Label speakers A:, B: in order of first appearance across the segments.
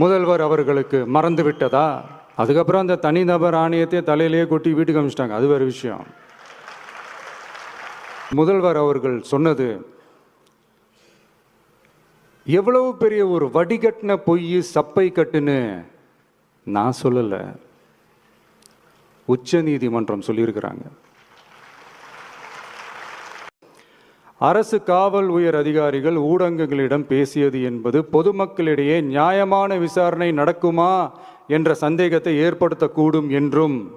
A: முதல்வர் அவர்களுக்கு மறந்து விட்டதா அதுக்கப்புறம் அந்த தனிநபர் ஆணையத்தை தலையிலேயே கொட்டி வீட்டுக்கு அமிச்சிட்டாங்க அது வேறு விஷயம். முதல்வர் அவர்கள் சொன்னது எவ்வளவு பெரிய ஒரு வடிகட்டின பொய் சப்பை கட்டுன்னு நான் சொல்லலை. உச்ச நீதிமன்றம் சொல்லியிருக்கிறாங்க. அரசு காவல் உயர் அதிகாரிகள் ஊடகங்களிடம் பேசியது என்பது பொதுமக்களிடையே நியாயமான விசாரணை நடக்குமா என்ற சந்தேகத்தை ஏற்படுத்தக்கூடும் என்றும்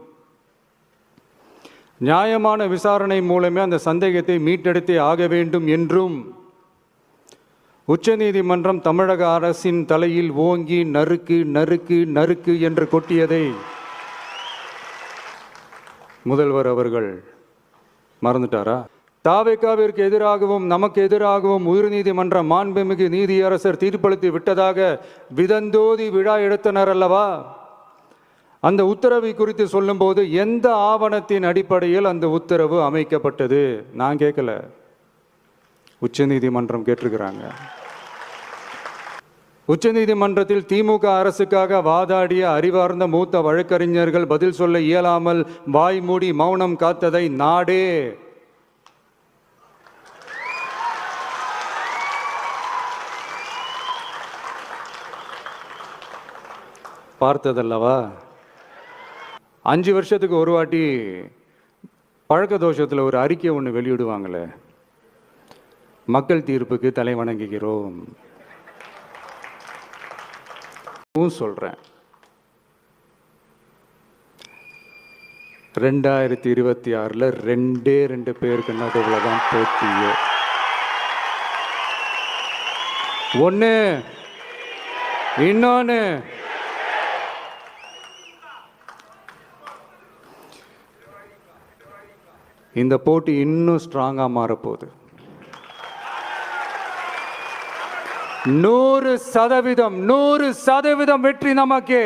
A: நியாயமான விசாரணை மூலமே அந்த சந்தேகத்தை மீட்டெடுத்தே ஆக வேண்டும் என்றும் உச்சநீதிமன்றம் தமிழக அரசின் தலையில் ஓங்கி நறுக்கு நறுக்கு நறுக்கு என்று கொட்டியதை முதல்வர் அவர்கள் மறந்துட்டாரா? தாவேக்காவிற்கு எதிராகவும் நமக்கு எதிராகவும் உயர்நீதிமன்ற மாண்புமிகு நீதியரசர் தீர்ப்பளித்து விட்டதாக விதந்தோதி விழா எடுத்தனர் அல்லவா? அந்த உத்தரவை குறித்து சொல்லும்போது எந்த ஆவணத்தின் அடிப்படையில் அந்த உத்தரவு அமைக்கப்பட்டது? நான் கேட்கல. உச்சநீதிமன்றம் கேட்டிருக்கிறாங்க. உச்சநீதிமன்றத்தில் திமுக அரசுக்காக வாதாடிய அறிவார்ந்த மூத்த வழக்கறிஞர்கள் பதில் சொல்ல இயலாமல் வாய் மூடி மௌனம் காத்ததை நாடே பார்த்ததல்லவா? அஞ்சு வருஷத்துக்கு ஒரு வாட்டி பழக்க தோஷத்தில் ஒரு அறிக்கை ஒன்று வெளியிடுவாங்களே. மக்கள் தீர்ப்புக்கு தலை வணங்குகிறோம். சொல்கிறேன் ரெண்டாயிரத்தி இருபத்தி ஆறில் ரெண்டே ரெண்டு பேருக்கு நடுவில் தான் போட்டியே. ஒன்று இன்னொன்று இந்த போட்டி இன்னும் ஸ்ட்ராங்காக மாறப்போகுது. நூறு சதவீதம் நூறு சதவீதம் வெற்றி நமக்கு.